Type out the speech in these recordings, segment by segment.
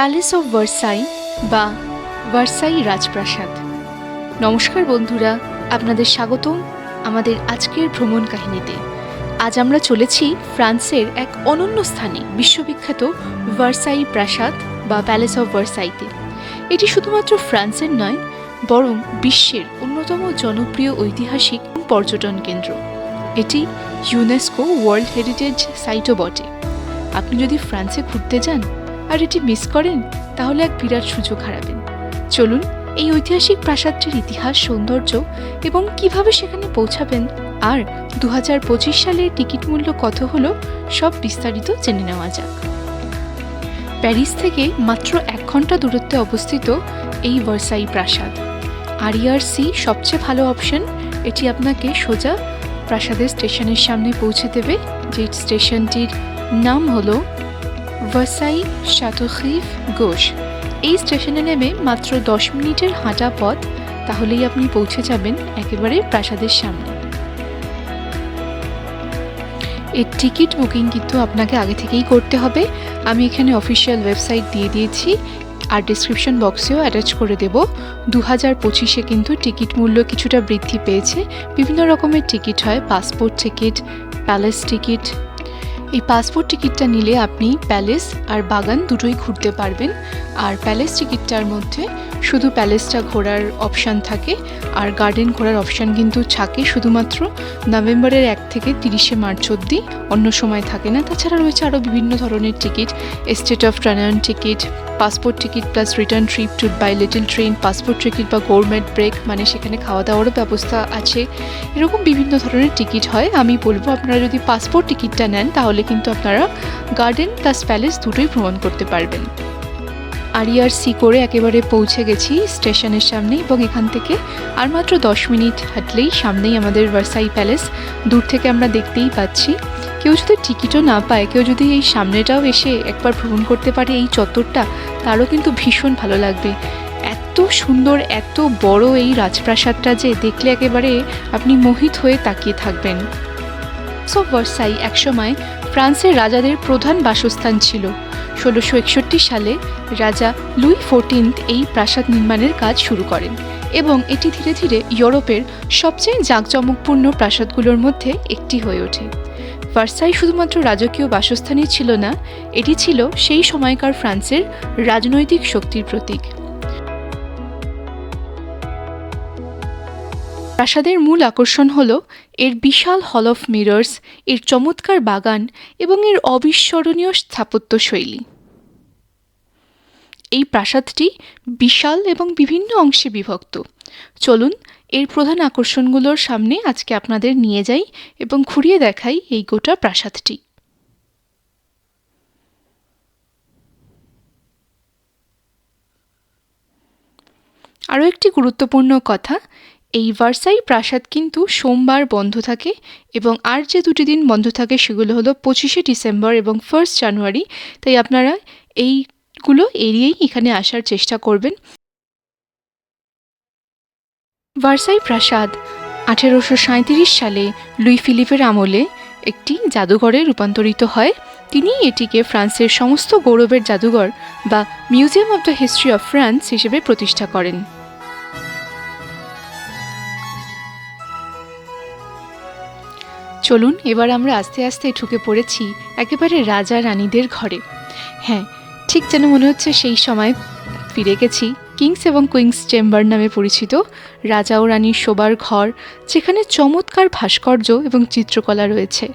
Palace of Versailles বা Versailles রাজপ্রাসাদ। নমস্কার বন্ধুরা, আপনাদের স্বাগতম আমাদের আজকের ভ্রমণ কাহিনীতে। আজ আমরা চলেছি ফ্রান্সের এক অনন্য স্থানে, বিশ্ববিখ্যাত ভার্সাই প্রাসাদ বা প্যালেস অফ ভার্সাইতে। এটি শুধুমাত্র ফ্রান্সের নয়, বরং বিশ্বের অন্যতম জনপ্রিয় ঐতিহাসিক পর্যটন কেন্দ্র। এটি ইউনেস্কো ওয়ার্ল্ড হেরিটেজ সাইটও বটে। আপনি যদি ফ্রান্সে ঘুরতে যান আর এটি মিস করেন, তাহলে এক বিরাট সুযোগ হারাবেন। চলুন, এই ঐতিহাসিক প্রাসাদটির ইতিহাস, সৌন্দর্য এবং কীভাবে সেখানে পৌঁছাবেন আর দু সালের টিকিট মূল্য কত হলো, সব বিস্তারিত জেনে নেওয়া যাক। প্যারিস থেকে মাত্র এক ঘণ্টা দূরত্বে অবস্থিত এই ভার্সাই প্রাসাদ। আরইআরসি সবচেয়ে ভালো অপশন, এটি আপনাকে সোজা প্রাসাদের স্টেশনের সামনে পৌঁছে দেবে যে স্টেশনটির নাম হলো ভার্সাই শাতোখিফ গোশ এই স্টেশনে নেমে মাত্র দশ মিনিটের হাঁটা পথ, তাহলেই আপনি পৌঁছে যাবেন একেবারে প্রাসাদের সামনে। এর টিকিট বুকিং কিন্তু আপনাকে আগে থেকেই করতে হবে। আমি এখানে অফিসিয়াল ওয়েবসাইট দিয়ে দিয়েছি আর ডিসক্রিপশন বক্সেও অ্যাটাচ করে দেব। দু হাজার পঁচিশে কিন্তু টিকিট মূল্য কিছুটা বৃদ্ধি পেয়েছে। বিভিন্ন রকমের টিকিট হয়, পাসপোর্ট টিকিট, প্যালেস টিকিট এই পাসপোর্ট টিকিটটা নিলে আপনি প্যালেস আর বাগান দুটোই ঘুরতে পারবেন। আর প্যালেস টিকিটটার মধ্যে শুধু প্যালেসটা ঘোরার অপশান থাকে, আর গার্ডেন ঘোরার অপশান কিন্তু থাকে শুধুমাত্র নভেম্বরের এক থেকে তিরিশে মার্চ অবধি, অন্য সময় থাকে না। তাছাড়া রয়েছে আরও বিভিন্ন ধরনের ticket state of Trianon ticket passport ticket plus return trip to by little train passport ticket বা গভর্নমেন্ট ব্রেক মানে সেখানে খাওয়া দাওয়ারও ব্যবস্থা আছে। এরকম বিভিন্ন ধরনের টিকিট হয়। আমি বলব, আপনারা যদি পাসপোর্ট টিকিটটা নেন, তাহলে কিন্তু আপনারা গার্ডেন প্লাস প্যালেস দুটোই ভ্রমণ করতে পারবেন। আরিআরসি করে একেবারে পৌঁছে গেছি স্টেশনের সামনে এবং এখান থেকে আর মাত্র দশ মিনিট হাঁটলেই সামনেই আমাদের ভার্সাই প্যালেস। দূর থেকে আমরা দেখতেই পাচ্ছি। কেউ যদি টিকিটও না পায়, কেউ যদি এই সামনেটাও এসে একবার ভ্রমণ করতে পারে এই চত্বরটা, তারও কিন্তু ভীষণ ভালো লাগবে। এত সুন্দর, এত বড় এই রাজপ্রাসাদটা যে দেখলে একেবারে আপনি মোহিত হয়ে তাকিয়ে থাকবেন। সব ভার্সাই একসময় ফ্রান্সের রাজাদের প্রধান বাসস্থান ছিল। ষোলোশো সালে রাজা লুই ফোরটিন্থ এই প্রাসাদ নির্মাণের কাজ শুরু করেন এবং এটি ধীরে ধীরে ইউরোপের সবচেয়ে জাঁকজমকপূর্ণ প্রাসাদগুলোর মধ্যে একটি হয়ে ওঠে। ভার্সাই শুধুমাত্র রাজকীয় বাসস্থানই ছিল না, এটি ছিল সেই সময়কার ফ্রান্সের রাজনৈতিক শক্তির প্রতীক। প্রাসাদের মূল আকর্ষণ হল এর বিশাল হল অফ মিরর্স এর চমৎকার বাগান এবং এর অবিস্মরণীয় স্থাপত্য শৈলী। এই প্রাসাদটি বিশাল এবং বিভিন্ন অংশে বিভক্ত। চলুন, এর প্রধান আকর্ষণগুলোর সামনে আজকে আপনাদের নিয়ে যাই এবং ঘুরিয়ে দেখাই এই গোটা প্রাসাদটি। আরও একটি গুরুত্বপূর্ণ কথা এই ভার্সাই প্রাসাদ কিন্তু সোমবার বন্ধ থাকে এবং আর যে দুটি দিন বন্ধ থাকে সেগুলো হলো পঁচিশে ডিসেম্বর এবং ফার্স্ট জানুয়ারি। তাই আপনারা এইগুলো এড়িয়েই এখানে আসার চেষ্টা করবেন। ভার্সাই প্রাসাদ আঠেরোশো সালে লুই ফিলিপের আমলে একটি জাদুঘরে রূপান্তরিত হয়। তিনি এটিকে ফ্রান্সের সমস্ত গৌরবের জাদুঘর বা museum of the history of France হিসেবে প্রতিষ্ঠা করেন। চলুন, এবার আমরা আস্তে আস্তে ঢুকে পড়েছি একেবারে রাজা রানীদের ঘরে। হ্যাঁ ঠিক যেন মনে হচ্ছে সেই সময় ফিরে গেছি। কিংস এবং কুইংস চেম্বার নামে পরিচিত, রাজা ও রানীর শোবার ঘর, যেখানে চমৎকার ভাস্কর্য এবং চিত্রকলা রয়েছে।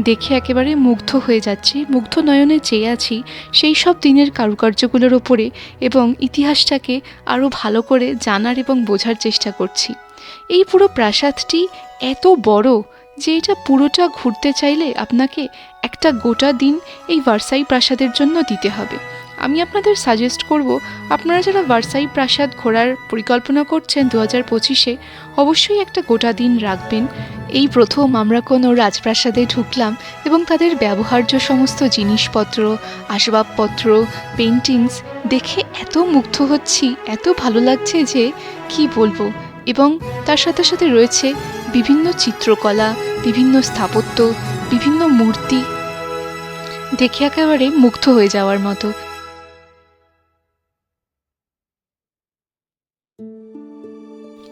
দেখে একেবারে মুগ্ধ হয়ে যাচ্ছি, মুগ্ধ নয়নে চেয়ে আছি সেই সব দিনের কারুকার্যগুলোর ওপরে এবং ইতিহাসটাকে আরও ভালো করে জানার এবং বোঝার চেষ্টা করছি। এই পুরো প্রাসাদটি এত বড় যে এটা পুরোটা ঘুরতে চাইলে আপনাকে একটা গোটা দিন এই ভার্সাই প্রাসাদের জন্য দিতে হবে। আমি আপনাদের সাজেস্ট করব, আপনারা যারা ভার্সাই প্রাসাদ ঘোরার পরিকল্পনা করছেন দু হাজার পঁচিশে, অবশ্যই একটা গোটা দিন রাখবেন। এই প্রথম আমরা কোনো রাজপ্রাসাদে ঢুকলাম এবং তাদের ব্যবহার্য সমস্ত জিনিসপত্র, আসবাবপত্র পেন্টিংস দেখে এত মুগ্ধ হচ্ছি, এত ভালো লাগছে যে, কি বলব? এবং তার সাথে সাথে রয়েছে বিভিন্ন চিত্রকলা, বিভিন্ন স্থাপত্য, বিভিন্ন মূর্তি। দেখে একেবারে মুগ্ধ হয়ে যাওয়ার মতো।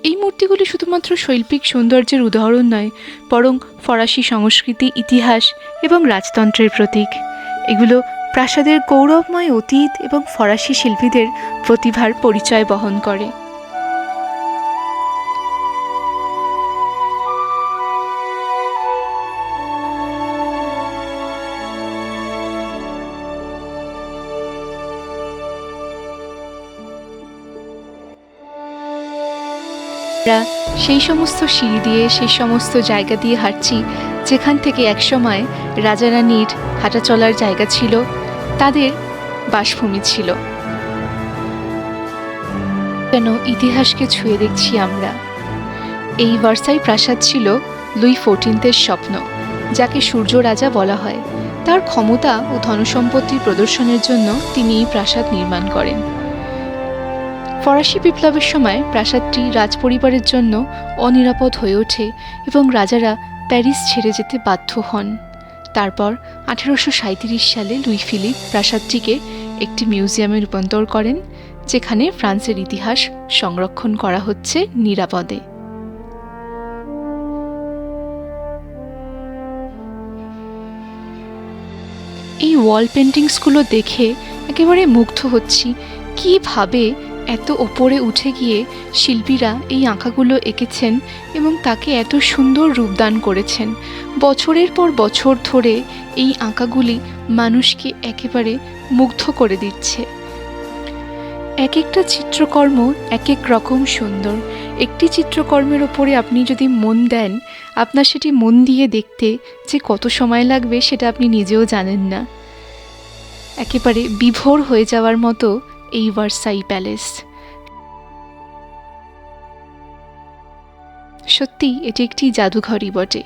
এই মূর্তিগুলি শুধুমাত্র শৈল্পিক সৌন্দর্যের উদাহরণ নয়, বরং ফরাসি সংস্কৃতি, ইতিহাস এবং রাজতন্ত্রের প্রতীক। এগুলো প্রাসাদের গৌরবময় অতীত এবং ফরাসি শিল্পীদের প্রতিভার পরিচয় বহন করে। সেই সমস্ত সিঁড়ি দিয়ে, সেই সমস্ত জায়গা দিয়ে হাঁটছি, যেখান থেকে একসময় রাজা রানীর হাঁটা চলার জায়গা ছিল, তাদের বাসভূমি ছিল। যেন ইতিহাসকে ছুঁয়ে দেখছি আমরা। এই ভার্সাই প্রাসাদ ছিল লুই ফোরটিন্থের স্বপ্ন, যাকে সূর্য রাজা বলা হয়। তার ক্ষমতা ও ধনসম্পত্তির প্রদর্শনের জন্য তিনি এই প্রাসাদ নির্মাণ করেন। ফরাসি বিপ্লবের সময় প্রাসাদটি রাজপরিবারের জন্য অনিরাপদ হয়ে ওঠে এবং রাজারা প্যারিস ছেড়ে যেতে বাধ্য হন। তারপর আঠেরোশো সালে লুই ফিলিপ প্রাসাদটিকে একটি মিউজিয়ামে রূপান্তর করেন, যেখানে ফ্রান্সের ইতিহাস সংরক্ষণ করা হচ্ছে নিরাপদে। এই ওয়াল পেন্টিংসগুলো দেখে একেবারে মুগ্ধ হচ্ছি। কীভাবে এত ওপরে উঠে গিয়ে শিল্পীরা এই আঁকাগুলো এঁকেছেন এবং তাকে এত সুন্দর রূপদান করেছেন। বছরের পর বছর ধরে এই আঁকাগুলি মানুষকে একেবারে মুগ্ধ করে দিচ্ছে। এক একটা চিত্রকর্ম এক এক রকম সুন্দর। একটি চিত্রকর্মের ওপরে আপনি যদি মন দেন, আপনার সেটি মন দিয়ে দেখতে যে কত সময় লাগবে সেটা আপনি নিজেও জানেন না। একেবারে বিভোর হয়ে যাওয়ার মতো এই ভার্সাই প্যালেস সত্যি, এটি একটি জাদুঘরই বটে।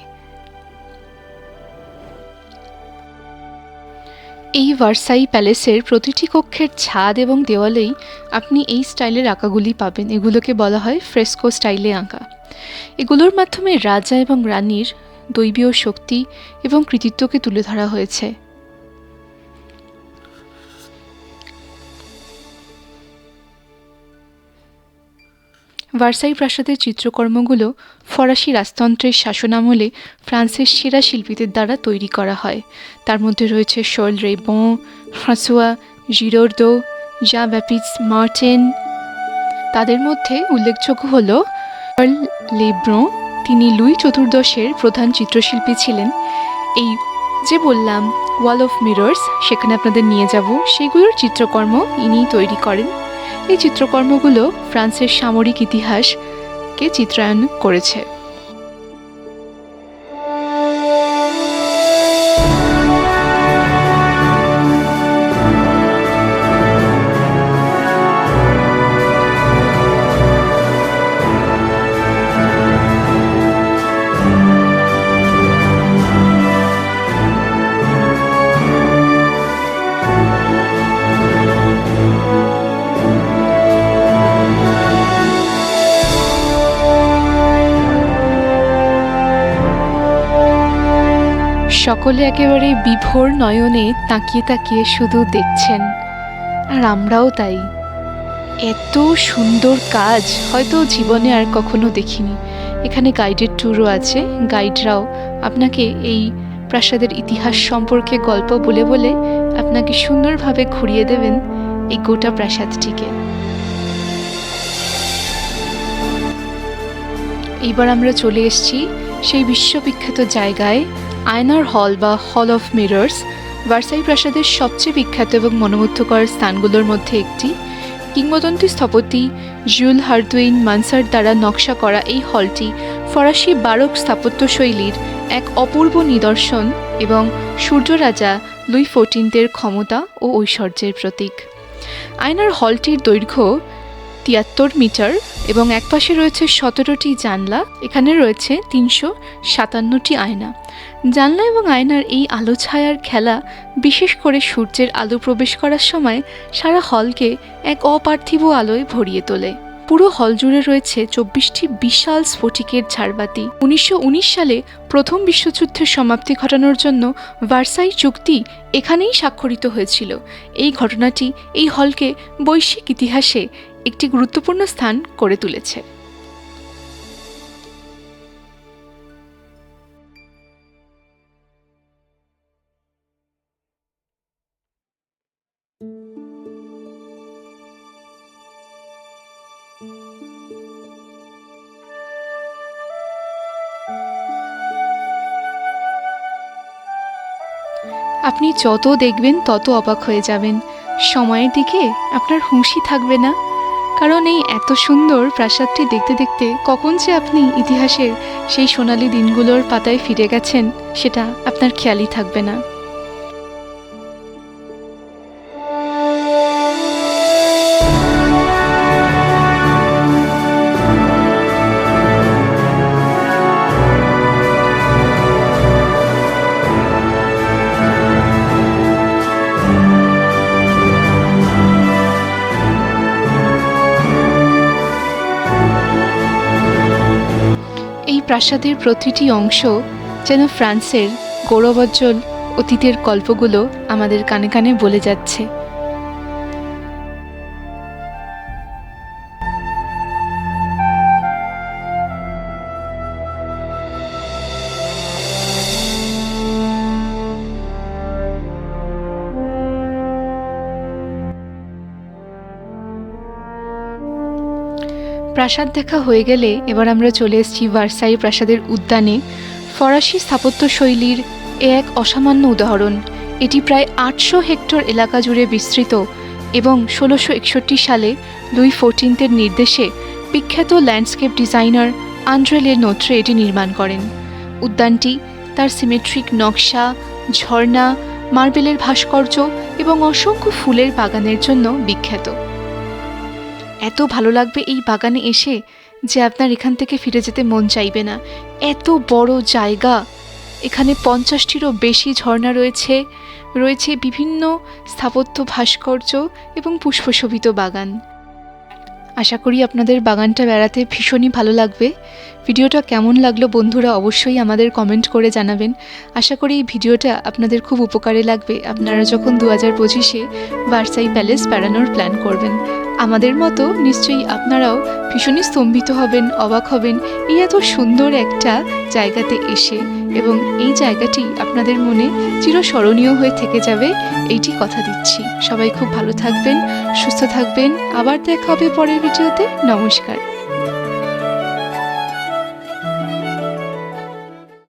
এই ভার্সাই প্যালেসের প্রতিটি কক্ষের ছাদ এবং দেওয়ালেই আপনি এই স্টাইলের আঁকাগুলি পাবেন। এগুলোকে বলা হয় ফ্রেস্কো স্টাইলে আঁকা। এগুলোর মাধ্যমে রাজা এবং রানীর দৈবীয় শক্তি এবং কৃতিত্বকে তুলে ধরা হয়েছে। ভার্সাই প্রাসাদের চিত্রকর্মগুলো ফরাসি রাজতন্ত্রের শাসনামলে ফ্রান্সের সেরা শিল্পীদের দ্বারা তৈরি করা হয়। তার মধ্যে রয়েছে শোল রেবন, ফ্রাঁসোয়া জিরোর্দো জা ব্যাপিস মার্টেন তাদের মধ্যে উল্লেখযোগ্য হল লেব্রন, তিনি লুই চতুর্দশের প্রধান চিত্রশিল্পী ছিলেন। এই যে বললাম ওয়াল অফ মিরর্স সেখানে আপনাদের নিয়ে যাব। সেগুলোর চিত্রকর্ম ইনিই তৈরি করেন। এই চিত্রকর্মগুলো ফ্রান্সের সামরিক ইতিহাসকে চিত্রায়ন করেছে। সকলে একেবারে বিভোর নয়নে তাকিয়ে তাকিয়ে শুধু দেখছেন। আর আমরাও তাই। এত সুন্দর কাজ হয়তো জীবনে আর কখনো দেখিনি। এখানে গাইডেড ট্যুরও আছে। গাইডরাও আপনাকে এই প্রাসাদের ইতিহাস সম্পর্কে গল্প বলে বলে আপনাকে সুন্দরভাবে ঘুরিয়ে দেবেন এই গোটা প্রাসাদটিকে। এইবার আমরা চলে এসেছি সেই বিশ্ববিখ্যাত জায়গায়। আয়নার হল বা হল অফ মিরর্স ভার্সাই প্রাসাদের সবচেয়ে বিখ্যাত এবং মনোমুগ্ধকর স্থানগুলোর মধ্যে একটি। কিংবদন্তি স্থপতি জুল হার্দুইন মানসার দ্বারা নকশা করা এই হলটি ফরাসি বারক স্থাপত্যশৈলীর এক অপূর্ব নিদর্শন এবং সূর্যরাজা লুই ফোরটিনদের ক্ষমতা ও ঐশ্বর্যের প্রতীক। আয়নার হলটির দৈর্ঘ্য তিয়াত্তর মিটার এবং একপাশে রয়েছে সতেরোটি জানলা, এখানে রয়েছে তিনশো সাতান্নটি আয়না। জানলা এবং আয়নার এই আলো ছায়ার খেলা, বিশেষ করে সূর্যের আলো প্রবেশ করার সময়, সারা হলকে এক অপার্থিব আলোয় ভরিয়ে তোলে। পুরো হল জুড়ে রয়েছে চব্বিশটি বিশাল স্ফটিকের ঝাড়বাতি। উনিশশো উনিশ সালে প্রথম বিশ্বযুদ্ধের সমাপ্তি ঘটানোর জন্য ভার্সাই চুক্তি এখানেই স্বাক্ষরিত হয়েছিল। এই ঘটনাটি এই হলকে বৈশ্বিক ইতিহাসে একটি গুরুত্বপূর্ণ স্থান করে তুলেছে। আপনি যত দেখবেন, তত অবাক হয়ে যাবেন। সময়ের দিকে আপনার হুঁশই থাকবে না। কারণ এই এত সুন্দর প্রাসাদটি দেখতে দেখতে কখন যে আপনি ইতিহাসের সেই সোনালি দিনগুলোর পাতায় ফিরে গেছেন, সেটা আপনার খেয়ালই থাকবে না। প্রাসাদের প্রতিটি অংশ যেন ফ্রান্সের গৌরবজ্জ্বল অতীতের গল্পগুলো আমাদের কানে কানে বলে যাচ্ছে। প্রাসাদ দেখা হয়ে গেলে এবার আমরা চলে এসেছি ভার্সাই প্রাসাদের উদ্যানে। ফরাসি স্থাপত্য শৈলীর এ এক অসামান্য উদাহরণ। এটি প্রায় আটশো হেক্টর এলাকা জুড়ে বিস্তৃত এবং ষোলোশো একষট্টি সালে লুই ফোরটিন্থের নির্দেশে বিখ্যাত ল্যান্ডস্কেপ ডিজাইনার আন্দ্রেলে নোত্রে এটি নির্মাণ করেন। উদ্যানটি তার সিমেট্রিক নকশা, ঝর্ণা, মার্বেলের ভাস্কর্য এবং অসংখ্য ফুলের বাগানের জন্য বিখ্যাত। এত ভালো লাগবে এই বাগানে এসে যে আপনার এখান থেকে ফিরে যেতে মন চাইবে না। এত বড় জায়গা। এখানে পঞ্চাশটিরও বেশি ঝর্ণা রয়েছে। রয়েছে বিভিন্ন স্থাপত্য ভাস্কর্য এবং পুষ্পশোভিত বাগান। আশা করি আপনাদের বাগানটা বেড়াতে ভীষণই ভালো লাগবে। ভিডিওটা কেমন লাগল বন্ধুরা অবশ্যই আমাদের কমেন্ট করে জানাবেন। আশা করি এই ভিডিওটা আপনাদের খুব উপকারে লাগবে। আপনারা যখন দু হাজার পঁচিশে ভার্সাই প্যালেস বেড়ানোর প্ল্যান করবেন। আমাদের মতো নিশ্চয়ই আপনারাও ভীষণই স্তম্ভিত হবেন, অবাক হবেন এই এত সুন্দর একটা জায়গাতে এসে এবং এই জায়গাটি আপনাদের মনে চিরস্মরণীয় হয়ে থেকে যাবে, এইটি কথা দিচ্ছি। সবাই খুব ভালো থাকবেন, সুস্থ থাকবেন। আবার দেখা হবে পরের ভিডিওতে। নমস্কার।